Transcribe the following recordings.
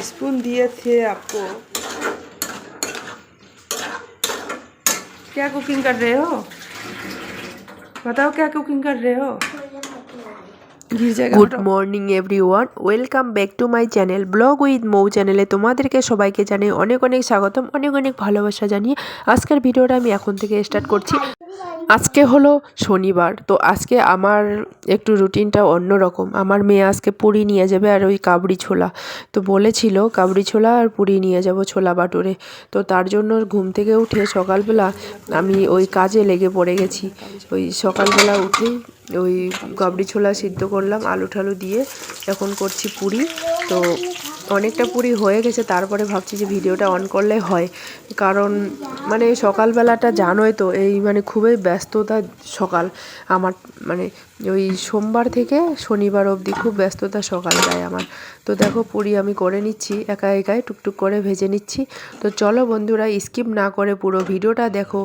Spoon दिए थे आपको। क्या कुकिंग कर रहे हो? बताओ क्या कुकिंग कर रहे हो? Good morning everyone welcome back to my channel blog with Mou চ্যানেলে তোমাদেরকে সবাইকে জানাই অনেক অনেক স্বাগতম, অনেক অনেক ভালোবাসা জানিয়ে আজকের ভিডিওটা আমি এখন থেকে স্টার্ট করছি। আজকে হলো শনিবার, তো আজকে আমার একটু রুটিনটা অন্য রকম আমার মেয়ে আজকে পুরি নিয়ে যাবে আর ওই কাবড়ি ছোলা। তো বলেছিল কাবড়ি ছোলা আর পুরি নিয়ে যাব ছোলা বাটুরে। তো তার জন্য ঘুম থেকে উঠে সকালবেলা আমি ওই কাজে লেগে পড়ে গেছি। ওই সকালবেলা উঠেই ওই গবড়ি ছোলা সিদ্ধ করলাম, আলু ঠালু দিয়ে এখন করছি পুরি। তো অনেকটা পুরি হয়ে গেছে, তারপরে ভাবছি যে ভিডিওটা অন করলে হয়। কারণ মানে সকালবেলাটা জানোই তো, এই মানে খুবই ব্যস্ততা সকাল। আমার মানে ওই সোমবার থেকে শনিবার অবধি খুব ব্যস্ততা সকাল যায় আমার। তো দেখো পুরি আমি করে নিচ্ছি, একা একাই টুকটুক করে ভেজে নিচ্ছি। তো চলো বন্ধুরা স্কিপ না করে পুরো ভিডিওটা দেখো।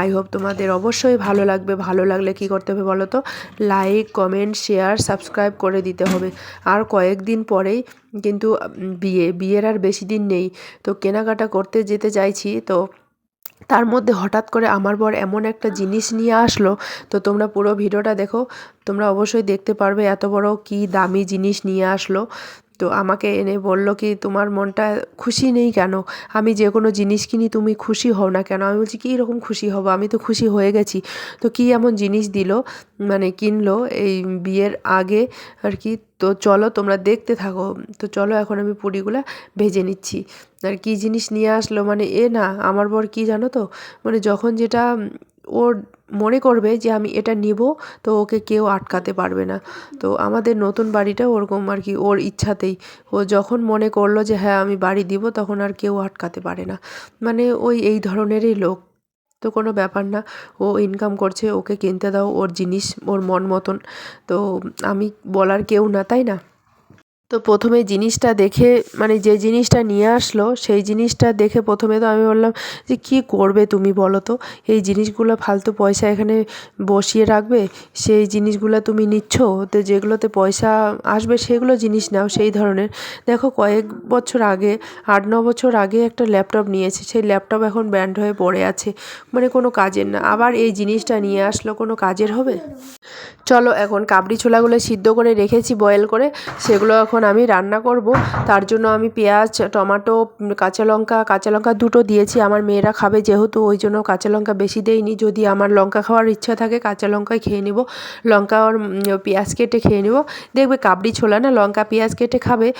আই হোপ তোমাদের অবশ্যই ভালো লাগবে। ভালো লাগলে কি করতে হবে বলো তো? লাইক কমেন্ট শেয়ার সাবস্ক্রাইব করে দিতে হবে। আর কয়েকদিন পরেই কিন্তু বিয়ে, বিয়ের আর বেশি দিন নেই। তো কেনাকাটা করতে যেতে চাইছি, তো তার মধ্যে হঠাৎ করে আমার বর এমন একটা জিনিস নিয়ে আসলো, তো তোমরা পুরো ভিডিওটা দেখো, তোমরা অবশ্যই দেখতে পারবে এত বড় কি দামি জিনিস নিয়ে আসলো। তো আমাকে এনে বলল কি, তোমার মনটা খুশি নেই কেন? আমি যে কোনো জিনিস কিনি তুমি খুশি হও না কেন? আমি বলছি, কী রকম খুশি হব? আমি তো খুশি হয়ে গেছি। তো কী এমন জিনিস দিল? মানে কিনলো এই বিয়ের আগে আর কি। তো চলো তোমরা দেখতে থাকো। তো চলো এখন আমি পুরিগুলা ভেজে নিচ্ছি। আর কী জিনিস নিয়ে আসলো? মানে এ না, আমার বর কী জানো তো? মানে যখন যেটা ওর মনে করবে যে আমি এটা নিব, তো ওকে কেউ আটকাতে পারবে না। তো আমাদের নতুন বাড়িটা ওরকম আর কি, ওর ইচ্ছাতেই। ও যখন মনে করল যে হ্যাঁ আমি বাড়ি দিব, তখন আর কেউ আটকাতে পারে না। মানে ওই, এই ধরনেরই লোক। তো কোনো ব্যাপার না, ও ইনকাম করছে, ওকে কিনতে দাও, ওর জিনিস, ওর মন মতন। তো আমি বলার কেউ না, তাই না? তো প্রথমে জিনিসটা দেখে মানে যে জিনিসটা নিয়ে আসলো, সেই জিনিসটা দেখে প্রথমে তো আমি বললাম যে, কী করবে তুমি বলো তো? এই জিনিসগুলো ফালতু পয়সা এখানে বসিয়ে রাখবে? সেই জিনিসগুলো তুমি নিচ্ছ? তো যেগুলোতে পয়সা আসবে সেগুলো জিনিস নাও, সেই ধরনের। দেখো, কয়েক বছর আগে, আট, ন বছর আগে একটা ল্যাপটপ নিয়েছে, সেই ল্যাপটপ এখন ব্যান্ড হয়ে পড়ে আছে। মানে কোনো কাজের না। আবার এই জিনিসটা নিয়ে আসলো, কোনো কাজের হবে? চলো, এখন কাবড়ি ছোলাগুলো সিদ্ধ করে রেখেছি বয়েল করে। সেগুলো এখন আমি রান্না করব, তার জন্য আমি পেঁয়াজ, টমাটো, কাঁচা লঙ্কা কাঁচা লঙ্কা দুটো দিয়েছি। আমার মেয়েরা খাবে যেহেতু, ওই জন্য কাঁচা লঙ্কা বেশি দেইনি। যদি আমার লঙ্কা খাওয়ার ইচ্ছা থাকে, কাঁচা লঙ্কাই খেয়ে নেব। লঙ্কা আর পেঁয়াজ কেটে খেয়ে নেব। দেখবে কাবড়ি ছোলা না, লঙ্কা, পেঁয়াজ কেটে খাবে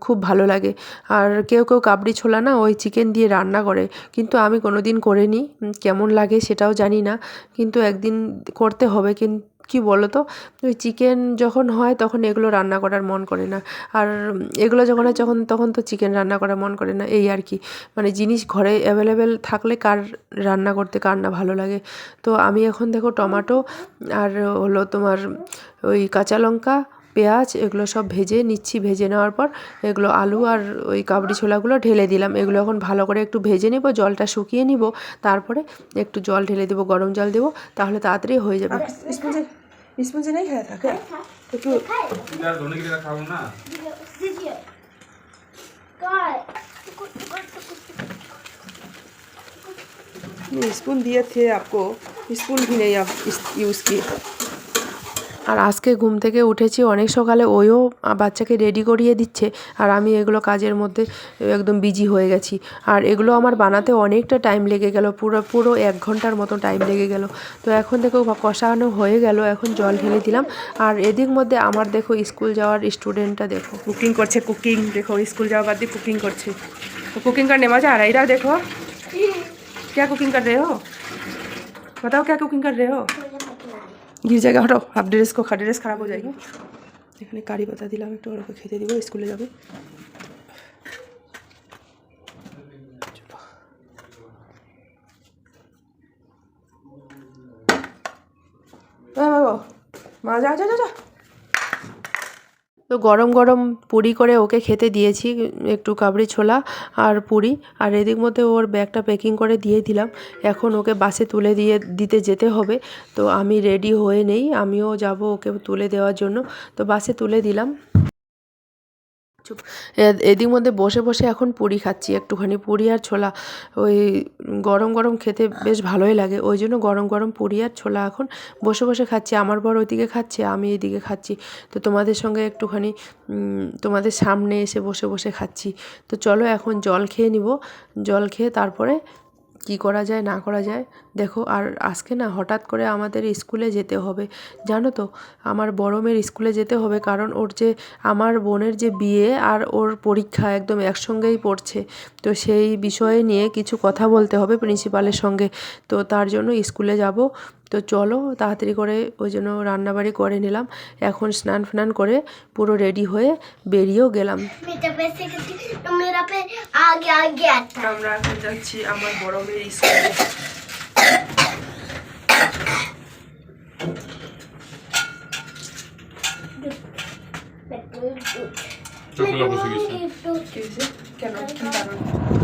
খুব ভালো লাগে। আর কেউ কেউ কাবড়ি ছোলা না, ওই চিকেন দিয়ে রান্না করে। কিন্তু আমি কোনো দিন করিনি কেমন লাগে সেটাও জানি না। কিন্তু একদিন করতে হবে কিন্তু কি বলো তো ওই চিকেন যখন হয় তখন এগুলো রান্না করার মন করে না। আর এগুলো যখন হয় যখন, তখন তো চিকেন রান্না করার মন করে না। এই আর কি। মানে জিনিস ঘরে অ্যাভেলেবেল থাকলে কার রান্না করতে, কার না ভালো লাগে? তো আমি এখন দেখো টমাটো আর হলো তোমার ওই কাঁচা লঙ্কা পেঁয়াজ এগুলো সব ভেজে নিচ্ছি ভেজে নেওয়ার পর এগুলো আলু আর ওই কাবড়ি ছোলাগুলো ঢেলে দিলাম এগুলো এখন ভালো করে একটু ভেজে নিব জলটা শুকিয়ে নিব তারপরে একটু জল ঢেলে দেবো গরম জল দেবো তাহলে তাড়াতাড়ি হয়ে যাবে स्पून से स्पून से नहीं खाया था क्या একটু यार धोने के लिए रखा हूँ ना दीजिए काय स्पून दिए थे आपको स्पून भी नहीं आप यूज़ किए আর আজকে ঘুম থেকে উঠেছি অনেক সকালে ওইও বাচ্চাকে রেডি করিয়ে দিচ্ছে আর আমি এগুলো কাজের মধ্যে একদম বিজি হয়ে গেছি। আর এগুলো আমার বানাতে অনেকটা টাইম লেগে গেল পুরো পুরো এক ঘণ্টার মতো টাইম লেগে গেল। তো এখন দেখো কষানো হয়ে গেল এখন জল ঢেলে দিলাম। আর এদিক মধ্যে আমার দেখো স্কুল যাওয়ার স্টুডেন্টটা দেখো। কুকিং করছে কুকিং দেখো স্কুল যাওয়া বাদ দিয়ে কুকিং করছে। কুকিং कुकिंग करने যায় আর এইটাও দেখো। কে? কুকিং कुकिंग कर হো हो কে? কুকিং कुकिंग রে रहे ঘির জায়গা হটাও হাফ ড্রেস কো খা ড্রেস খারাপ হয়ে যায়। এখানে কারি পাতা দিলাম, একটু ওরকম খেতে দিব, স্কুলে যাবে। বাবা, মা যা যা যা। তো গরম গরম পুরি করে ওকে খেতে দিয়েছি, একটু কাবড়ি ছোলা আর পুরি। আর এদিক মধ্যে ওর ব্যাগটা প্যাকিং করে দিয়ে দিলাম। এখন ওকে বাসে তুলে দিয়ে দিতে যেতে হবে। তো আমি রেডি হয়ে নেই, আমিও যাব ওকে তুলে দেওয়ার জন্য। তো বাসে তুলে দিলাম। এদিক মধ্যে বসে বসে এখন পুরি খাচ্ছি, একটুখানি পুরি আর ছোলা। ওই গরম গরম খেতে বেশ ভালোই লাগে, ওই জন্য গরম গরম পুরি আর ছোলা এখন বসে বসে খাচ্ছি। আমার বর ওইদিকে খাচ্ছে, আমি এইদিকে খাচ্ছি। তো তোমাদের সঙ্গে একটুখানি তোমাদের সামনে এসে বসে বসে খাচ্ছি। তো চলো এখন জল খেয়ে নিব, জল খেয়ে তারপরে কি করা যায়, না করা যায়। দেখো, আর আজকে না হঠাৎ করে আমাদের স্কুলে যেতে হবে। জানো তো, আমার বড় মেয়ের স্কুলে যেতে হবে কারণ ওর যে, আমার বোনের যে বিয়ে আর ওর পরীক্ষা একদম একসঙ্গেই পড়ছে। তো সেই বিষয়ে নিয়ে কিছু কথা বলতে হবে প্রিন্সিপালের সঙ্গে। তো তার জন্য স্কুলে যাব। তো চলো তাড়াতাড়ি করে ওই জন্য রান্নাবাড়ি করে নিলাম। এখন স্নান ফান করে পুরো রেডি হয়ে বেরিয়েও গেলাম। আমরা আমার বড় বসে গেছে। কেন? কি কারণ?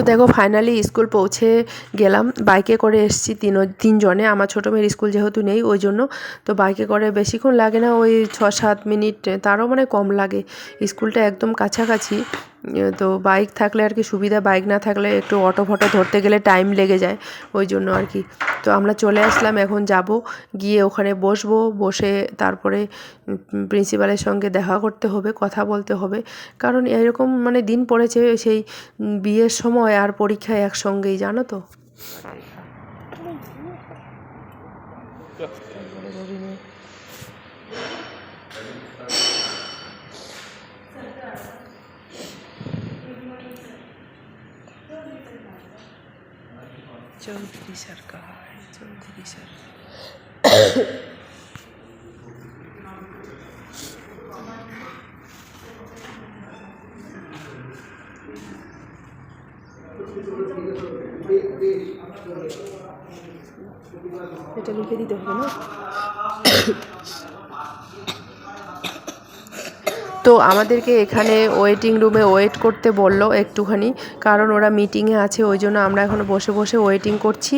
তো দেখো ফাইনালি স্কুল পৌঁছে গেলাম। বাইকে করে এসেছি তিন, তিনজনে। আমার ছোটো মেয়ের স্কুল যেহেতু নেই, ওই জন্য। তো বাইকে করে বেশিক্ষণ লাগে না, ওই ছ, সাত মিনিট, তারও মানে কম লাগে। স্কুলটা একদম কাছাকাছি। তো বাইক থাকলে আর কি সুবিধা বাইক না থাকলে একটু অটো ফটো ধরতে গেলে টাইম লেগে যায় ওই জন্য আর কি। তো আমরা চলে আসলাম, এখন যাব, গিয়ে ওখানে বসবো, বসে তারপরে প্রিন্সিপালের সঙ্গে দেখা করতে হবে, কথা বলতে হবে। কারণ এরকম মানে দিন পড়েছে, সেই বিয়ের সময় আর পরীক্ষায় একসঙ্গেই, জানো তো? চৌধুরী সরকার চৌধুরী সরকার। এটা লিখে দিতে হবে না? তো আমাদেরকে এখানে ওয়েটিং রুমে ওয়েট করতে বলল একটুখানি, কারণ ওরা মিটিংয়ে আছে, ওই জন্য আমরা এখন বসে বসে ওয়েটিং করছি।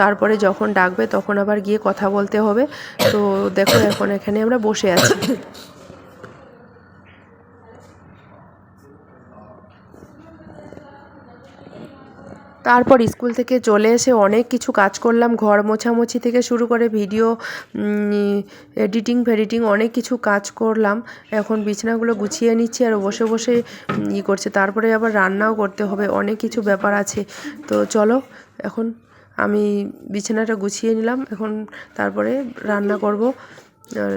তারপরে যখন ডাকবে তখন আবার গিয়ে কথা বলতে হবে। তো দেখো এখন এখানে আমরা বসে আছি। তারপর স্কুল থেকে চলে এসে অনেক কিছু কাজ করলাম, ঘর মোছামুছি থেকে শুরু করে ভিডিও এডিটিং, ফেডিটিং অনেক কিছু কাজ করলাম। এখন বিছানাগুলো গুছিয়ে নিচ্ছি আর বসে বসে ই করছে। তারপরে আবার রান্নাও করতে হবে, অনেক কিছু ব্যাপার আছে। তো চলো, এখন আমি বিছানাটা গুছিয়ে নিলাম, এখন তারপরে রান্না করব। আর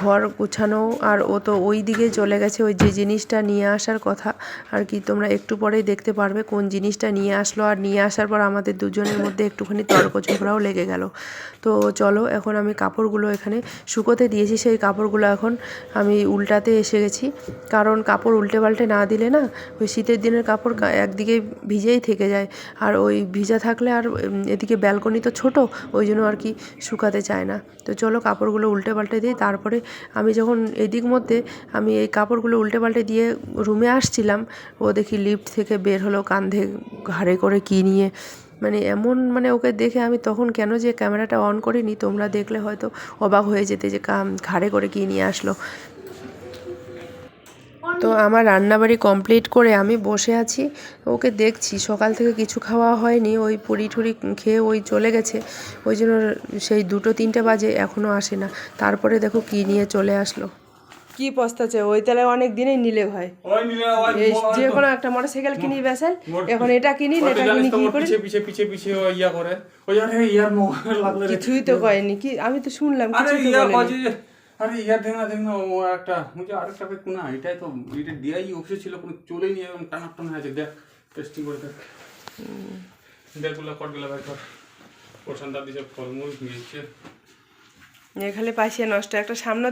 ঘর গোছানো আর ও তো ওই দিকে চলে গেছে, ওই যে জিনিসটা নিয়ে আসার কথা। আর কি, তোমরা একটু পরেই দেখতে পারবে কোন জিনিসটা নিয়ে আসলো। আর নিয়ে আসার পর আমাদের দুজনের মধ্যে একটুখানি তর্ক ঝগড়াও লেগে গেল। তো চলো, এখন আমি কাপড়গুলো এখানে শুকোতে দিয়েছি। সেই কাপড়গুলো এখন আমি উল্টাতে এসে গেছি। কারণ কাপড় উল্টে পাল্টে না দিলে না, ওই শীতের দিনের কাপড় একদিকে ভিজেই থেকে যায়। আর ওই ভিজা থাকলে আর এদিকে ব্যালকনি তো ছোট, ওই জন্য আর কি শুকাতে চায় না। তো চলো, কাপড়গুলো উল্টে পাল্টে দিই, তারপরে আমি যখন এদিক মধ্যে আমি এই কাপড়গুলো উল্টে পাল্টে দিয়ে রুমে আসছিলাম, ও দেখি লিফট থেকে বের হলো কান্ধে ঘাড়ে করে কী নিয়ে। মানে এমন মানে ওকে দেখে আমি তখন কেন যে ক্যামেরাটা অন করিনি, তোমরা দেখলে হয়তো অবাক হয়ে যেতে যে কাম, ঘাড়ে করে কী নিয়ে আসলো। তো আমার রান্নাবাড়ি কমপ্লিট করে আমি বসে আছি। ওকে দেখছি সকাল থেকে কিছু খাওয়া হয়নি ওই পুরি টুরি খেয়ে ওই চলে গেছে। ওই জন্য সেই দুটো তিনটে বাজে এখনও আসে না। তারপরে দেখো কি নিয়ে চলে আসলো। কি পস্তাছে ওই তাহলে অনেক দিনেই নিলে ভাই ওই নিলে ওই এই যে কোনো একটা মোটরসাইকেল কিনি বেসেল এখন এটা কিনি এটা কিনি কি করে? পিছে পিছে পিছে পিছে ও ইয়া করে। ওই আরে ইয়ার মোবাইল লাগলে কিছুই তো কয়নি। কি আমি তো শুনলাম কিছুই তো ইয়া আরে ইয়ার দেখ না দেখ না ও একটা মুখে আরেকটা পেক না এটাই তো এটা ডিআই অফিসে ছিল কোনো চলেই নি এরকম টানা টানা আছে। দেখ টেস্টিং করে দেখ। দেখগুলা কটগুলা বের কর। ওর সন্তান দিছে ফলমূল নিয়েছে এখানে পাশে নষ্ট একটা সামনে